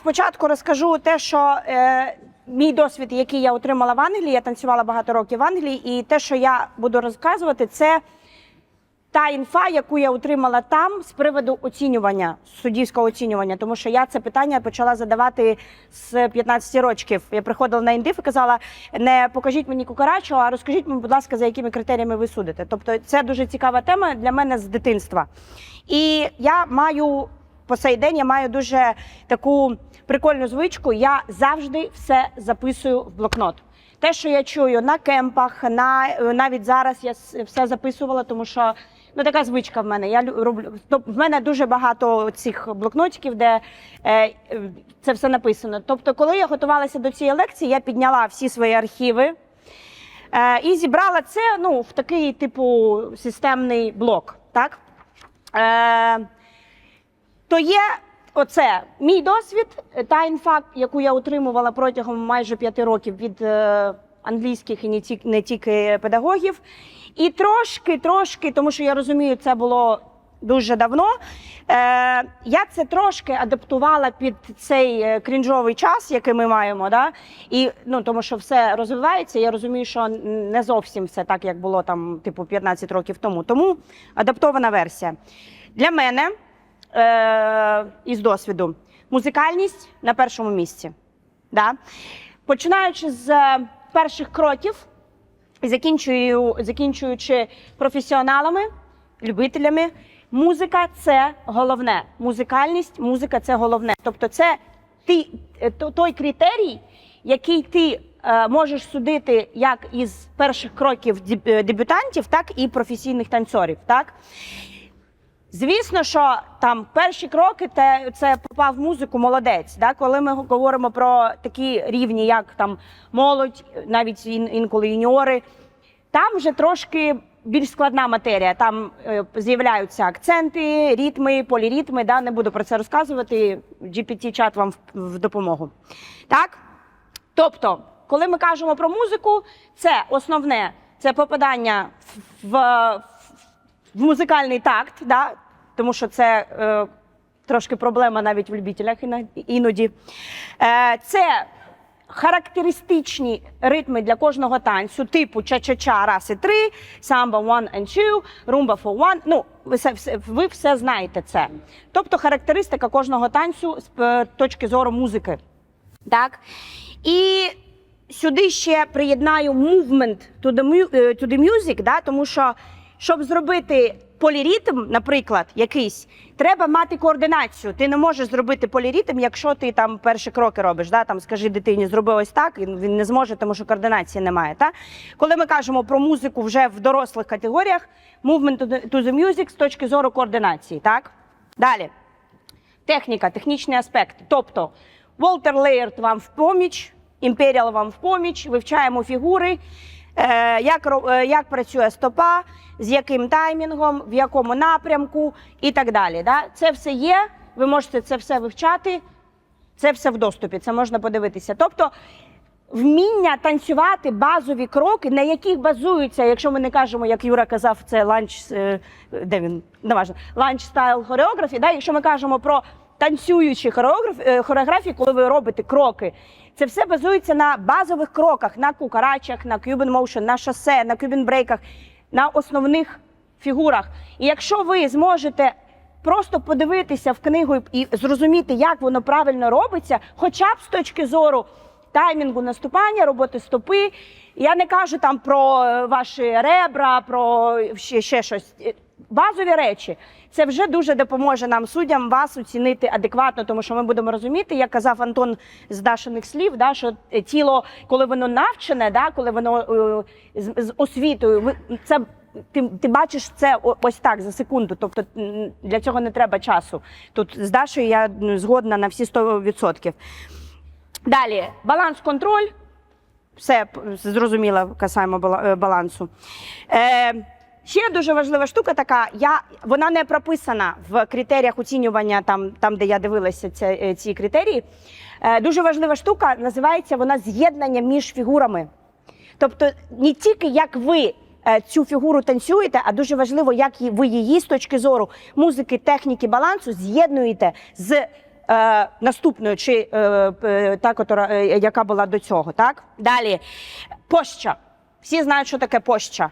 спочатку розкажу те, що е, мій досвід, який я отримала в Англії, я танцювала багато років в Англії, і те, що я буду розказувати, це та інфа, яку я отримала там з приводу оцінювання, суддівського оцінювання. Тому що я це питання почала задавати з 15 років. Я приходила на індиф і казала: не покажіть мені кукарачу, а розкажіть мені, будь ласка, за якими критеріями ви судите. Тобто, це дуже цікава тема для мене з дитинства. І я маю по цей день я маю дуже таку прикольну звичку. Я завжди все записую в блокнот. Те, що я чую на кемпах, на навіть зараз я все записувала, тому що ну така звичка в мене. Я роблю Тоб- в мене дуже багато цих блокнотиків, де е, це все написано. Тобто, коли я готувалася до цієї лекції, я підняла всі свої архіви е, і зібрала це ну, в такий типу системний блок. Так? Е, то є оце мій досвід, та інфа, яку я отримувала протягом майже п'яти років від е, англійських і не тільки, не тільки педагогів. І трошки, трошки, тому що я розумію, це було дуже давно. Е, я це трошки адаптувала під цей е, крінжовий час, який ми маємо. Да? І, ну, тому що все розвивається. Я розумію, що не зовсім все так, як було там, типу, 15 років тому. Тому адаптована версія. Для мене е, із досвіду. Музикальність на першому місці. Да? Починаючи з перших кроків, закінчую, закінчуючи професіоналами, любителями, музика це головне. Музикальність, музика це головне. Тобто, це ти, е, той критерій, який ти е, можеш судити як із перших кроків е, дебютантів, так і професійних танцорів. Так? Звісно, що там перші кроки те, це попав в музику молодець. Да? Коли ми говоримо про такі рівні, як там молодь, навіть ін- інколи юніори, там вже трошки більш складна матерія. Там е, з'являються акценти, ритми, поліритми. Да? Не буду про це розказувати. GPT-чат вам в, в допомогу. Так? Тобто, коли ми кажемо про музику, це основне це попадання в, в, в музикальний такт, да? Тому що це е, трошки проблема навіть в любителях іноді. Е, це характеристичні ритми для кожного танцю, типу ча-ча-ча, раз і три, самба one and two, rumba for one. Ну, ви все, ви все знаєте це. Тобто характеристика кожного танцю з е, точки зору музики. Так? І сюди ще приєднаю movement to the, е, music, да? тому що, щоб зробити поліритм, наприклад, якийсь, треба мати координацію. Ти не можеш зробити поліритм, якщо ти там перші кроки робиш. Да? Там, скажи дитині, зроби ось так, він, він не зможе, тому що координації немає. Та? Коли ми кажемо про музику вже в дорослих категоріях, movement to the, music з точки зору координації. Так? Далі. Техніка, технічний аспект. Тобто Волтер Лейерт вам в поміч, Імперіал вам в поміч, вивчаємо фігури, як, ро- е, як працює стопа, з яким таймінгом, в якому напрямку і так далі. Да? Це все є, ви можете це все вивчати, це все в доступі, це можна подивитися. Тобто вміння танцювати базові кроки, на яких базуються, якщо ми не кажемо, як Юра казав, це ланч, е, де він неважно, ланч стайл хореографі. Да? Якщо ми кажемо про танцюючі е, хореографії, коли ви робите кроки, це все базується на базових кроках, на кукарачах, на Cuban motion, на шосе, на Cuban брейках, на основних фігурах. І якщо ви зможете просто подивитися в книгу і і зрозуміти, як воно правильно робиться, хоча б з точки зору таймінгу наступання, роботи стопи. Я не кажу там про е, ваші ребра, про ще, ще щось. Базові речі. Це вже дуже допоможе нам, суддям, вас оцінити адекватно, тому що ми будемо розуміти, як казав Антон з Дашиних слів, да, що е, тіло, коли воно навчене, да, коли воно е, з, з освітою, це ти, ти бачиш це ось так за секунду. Тобто для цього не треба часу. Тут з Дашою я згодна на всі 100%. Далі баланс-контроль. Все зрозуміло, касаємо е, балансу. Е, ще дуже важлива штука така, я, вона не прописана в критеріях оцінювання, там, там де я дивилася ці, е, ці критерії. Е, дуже важлива штука, називається вона з'єднання між фігурами. Тобто не тільки як ви е, цю фігуру танцюєте, а дуже важливо, як ви її з точки зору музики, техніки, балансу з'єднуєте з е, наступною, чи е, та, котора, е, яка була до цього. Так? Далі. Поща. Всі знають, що таке поща.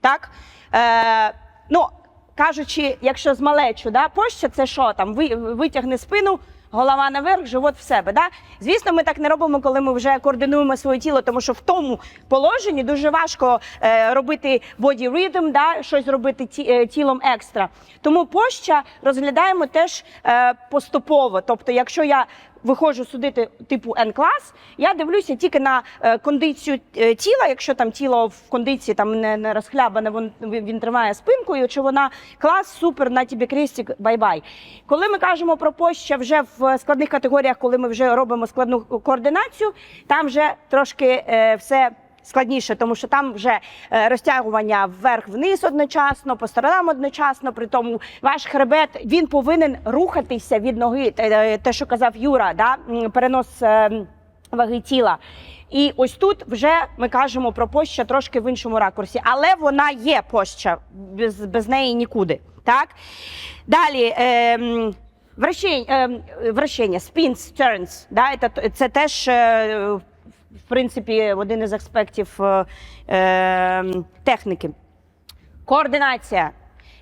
Так? Е, ну, кажучи, якщо з малечу, да, поща це що там? Ви, витягни спину, голова наверх, живот в себе. Да? Звісно, ми так не робимо, коли ми вже координуємо своє тіло, тому що в тому положенні дуже важко е, робити body rhythm, да, щось робити ті, е, тілом екстра. Тому поща розглядаємо теж е, поступово. Тобто, якщо я виходжу судити типу N-клас, я дивлюся тільки на е, кондицію е, тіла. Якщо там тіло в кондиції там не, не розхлябане, він, він тримає спинкою, чи вона клас, супер, на тобі крестик, бай-бай. Коли ми кажемо про поща вже в складних категоріях, коли ми вже робимо складну координацію, там вже трошки е, все. Складніше, тому що там вже е, розтягування вверх-вниз одночасно, по сторонам одночасно. При тому ваш хребет він повинен рухатися від ноги. Те, е, що казав Юра, да? перенос е, ваги тіла. І ось тут вже ми кажемо про поща трошки в іншому ракурсі, але вона є поща, без, без неї нікуди. Так? Далі. Е, Вращення, е, вращення, spins, turns, да, це, це теж е, в принципі один із аспектів е, е, техніки. Координація.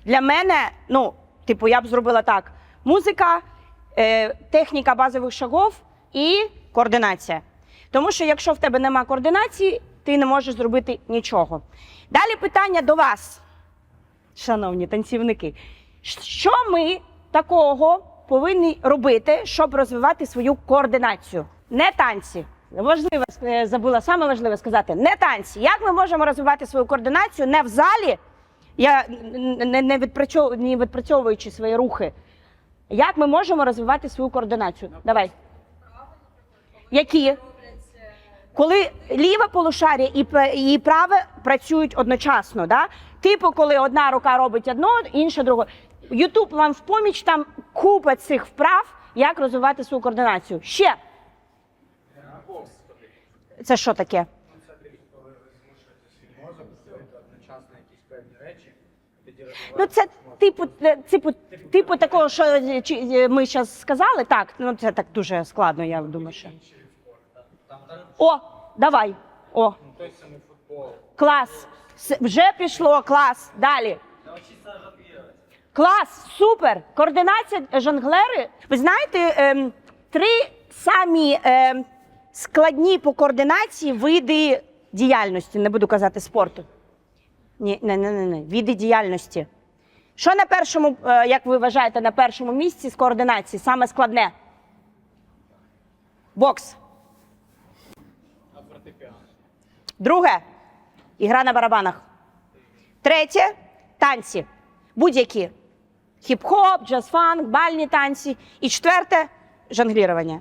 Для мене, ну, типу, я б зробила так: музика, е, техніка базових шагов і координація. Тому що якщо в тебе нема координації, ти не можеш зробити нічого. Далі питання до вас, шановні танцівники. Що ми такого повинні робити, щоб розвивати свою координацію? Не танці. Важливо е, забула саме важливе сказати: не танці. Як ми можемо розвивати свою координацію не в залі, я не, не, відпрацьов, не відпрацьовуючи свої рухи. Як ми можемо розвивати свою координацію? Давай. Які? Коли ліве полушарія і, і праве працюють одночасно, да? типу, коли одна рука робить одно, інша другу. Ютуб вам в поміч там купа цих вправ, як розвивати свою координацію. Ще. Це що таке? Це типу, коли ви змушуєте свій мозок робити одночасно якісь певні речі, тоді Ну, це типу, е, типу, типу такого, що е, е, ми зараз сказали. Так, ну це так дуже складно, я думаю, що. О, давай. О, ну, клас. Вже пішло, клас. Далі. Клас, супер! Координація жонглери. Ви знаєте, ем, три самі ем, складні по координації види діяльності, не буду казати спорту. Ні, не, не, не, не. Види діяльності. Що на першому, е, як ви вважаєте, на першому місці з координації? Саме складне? Бокс. Друге ігра на барабанах. Третє танці. Будь-які. Хіп-хоп, джаз-фанк, бальні танці. І четверте жонглірування.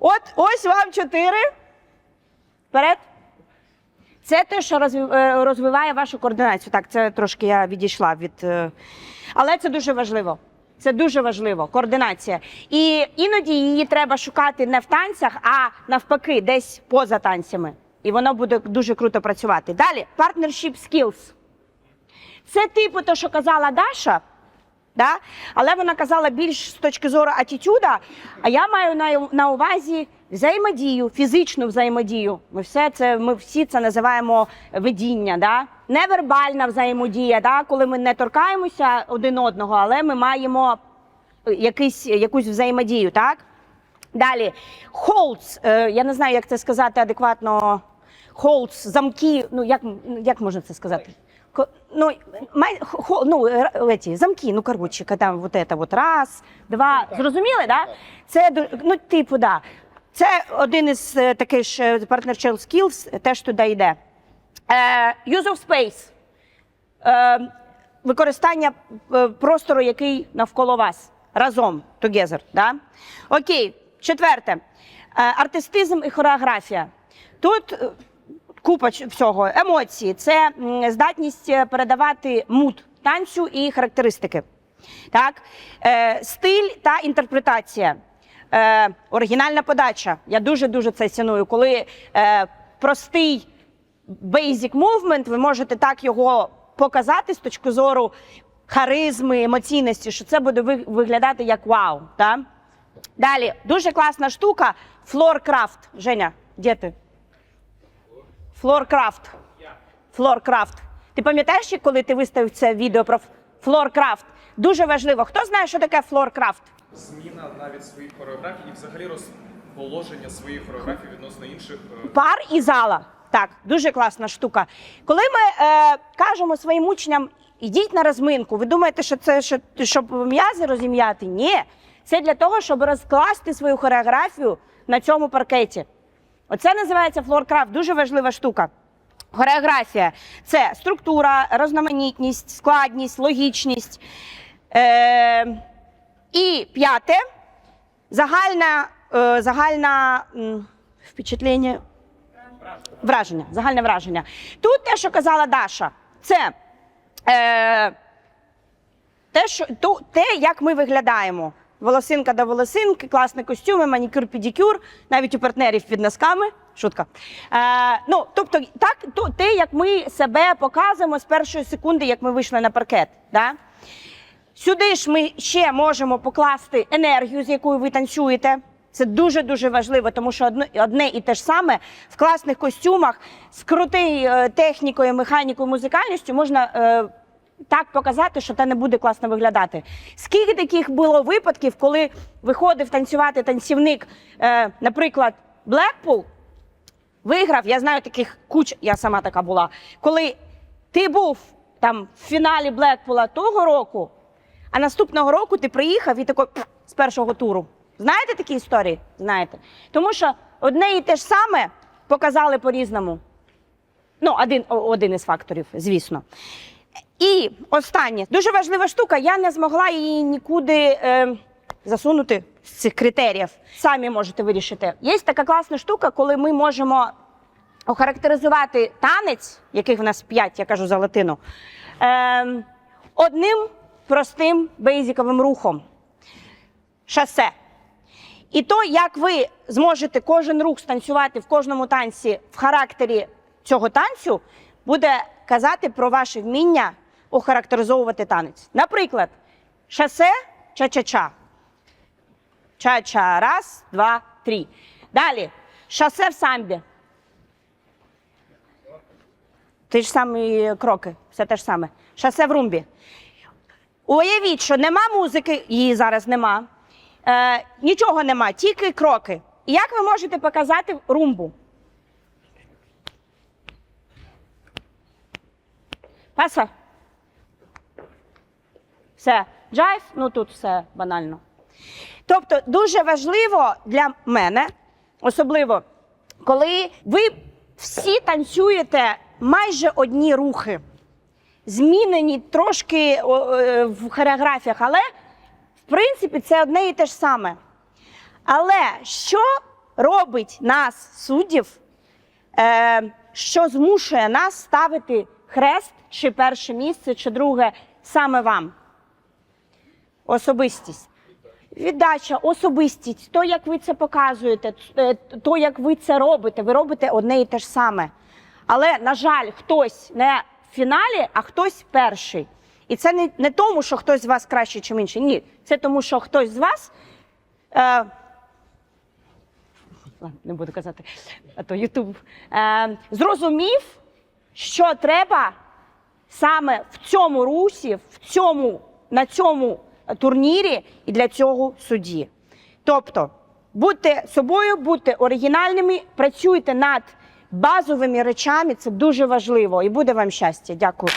От ось вам чотири. Вперед. Це те, що е, розвиває вашу координацію. Так, це трошки я відійшла від. е, Але це дуже важливо. Це дуже важливо, координація. І іноді її треба шукати не в танцях, а навпаки, десь поза танцями. І воно буде дуже круто працювати. Далі, partnership skills. Це типу те, що казала Даша, да? але вона казала більш з точки зору атітюда, а я маю на, на увазі взаємодію, фізичну взаємодію. Ми все це, ми всі це називаємо видіння. Да? Невербальна взаємодія, да? коли ми не торкаємося один одного, але ми маємо якийсь, якусь взаємодію. Так? Далі, holds, е, я не знаю, як це сказати адекватно. Holds, замки, ну як, як можна це сказати? Ну, май, хо, ну, р- эти, замки, ну, короче, там вот это вот раз, два. Зрозуміли, да? Це, ну, типу, да. Це один із е, таких ж е, skills, е, теж туди йде. Е, use of space. Е, використання е, простору, який навколо вас. Разом, together. Да? Окей, четверте. Е, артистизм і хореографія. Тут е, купа всього. Емоції це здатність е, передавати мут танцю і характеристики. Так? Е, стиль та інтерпретація. Е, оригінальна подача. Я дуже-дуже це ціную. Коли е, простий basic movement, ви можете так його показати з точки зору харизми, емоційності, що це буде виглядати як вау. Да? Далі, дуже класна штука флоркрафт. Женя, де ти? Флоркрафт. Флоркрафт. Ти пам'ятаєш, коли ти виставив це відео про флоркрафт? Дуже важливо. Хто знає, що таке флоркрафт? Зміна навіть своїх хореографій і взагалі розположення своїх хореографій відносно інших. е, Пар і зала. Так, дуже класна штука. Коли ми е, кажемо своїм учням, ідіть на розминку, ви думаєте, що це що- щоб м'язи розім'яти? Ні. Це для того, щоб розкласти свою хореографію на цьому паркеті. Оце називається флоркрафт, дуже важлива штука. Хореографія це структура, розноманітність, складність, логічність. Е, і п'яте загальна, е, загальна м, впечатлення. Враження, загальне враження. Тут те, що казала Даша, це е, те, що, ту, те, як ми виглядаємо. Волосинка до волосинки, класні костюми, манікюр, педикюр, навіть у партнерів під носками. Шутка. Е, ну, тобто, так, то, те, як ми себе показуємо з першої секунди, як ми вийшли на паркет. Да? Сюди ж ми ще можемо покласти енергію, з якою ви танцюєте. Це дуже дуже важливо, тому що одне, і те ж саме в класних костюмах з крутою е, технікою, механікою, музикальністю можна е, так показати, що це не буде класно виглядати. Скільки таких було випадків, коли виходив танцювати танцівник, е, наприклад, Blackpool, виграв, я знаю таких куч, я сама така була. Коли ти був там в фіналі Блекпула того року, а наступного року ти приїхав і такий з першого туру. Знаєте такі історії? Знаєте. Тому що одне і те ж саме показали по-різному. Ну, один, один із факторів, звісно. І останнє, дуже важлива штука, я не змогла її нікуди е, засунути з цих критеріїв. Самі можете вирішити. Є така класна штука, коли ми можемо охарактеризувати танець, яких в нас п'ять, я кажу за латину, е, одним простим бейзіковим рухом. Шосе. І то, як ви зможете кожен рух станцювати в кожному танці в характері цього танцю, буде казати про ваше вміння охарактеризовувати танець. Наприклад, шосе ча-ча-ча. Ча-ча. Раз, два, три. Далі. Шосе в самбі. Ті ж самі кроки, все те ж саме. Шосе в румбі. Уявіть, що нема музики, її зараз нема. Е, нічого нема, тільки кроки. І як ви можете показати румбу? Паса? Все. Джайв? Ну тут все банально. Тобто дуже важливо для мене, особливо, коли ви всі танцюєте майже одні рухи змінені трошки е, в хореографіях, але в принципі це одне і те ж саме. Але що робить нас, суддів, е, що змушує нас ставити хрест, чи перше місце, чи друге саме вам? Особистість. Віддача, особистість, то, як ви це показуєте, е, то, як ви це робите, ви робите одне і те ж саме. Але, на жаль, хтось не в фіналі, а хтось перший. І це не, не тому, що хтось з вас краще, чи інший. Ні. Це тому, що хтось з вас. Е, не буду казати, а то Ютуб. Е, зрозумів, що треба саме в цьому русі, в цьому, на цьому турнірі і для цього судді. Тобто, будьте собою, будьте оригінальними, працюйте над базовими речами, це дуже важливо, і буде вам щастя. Дякую.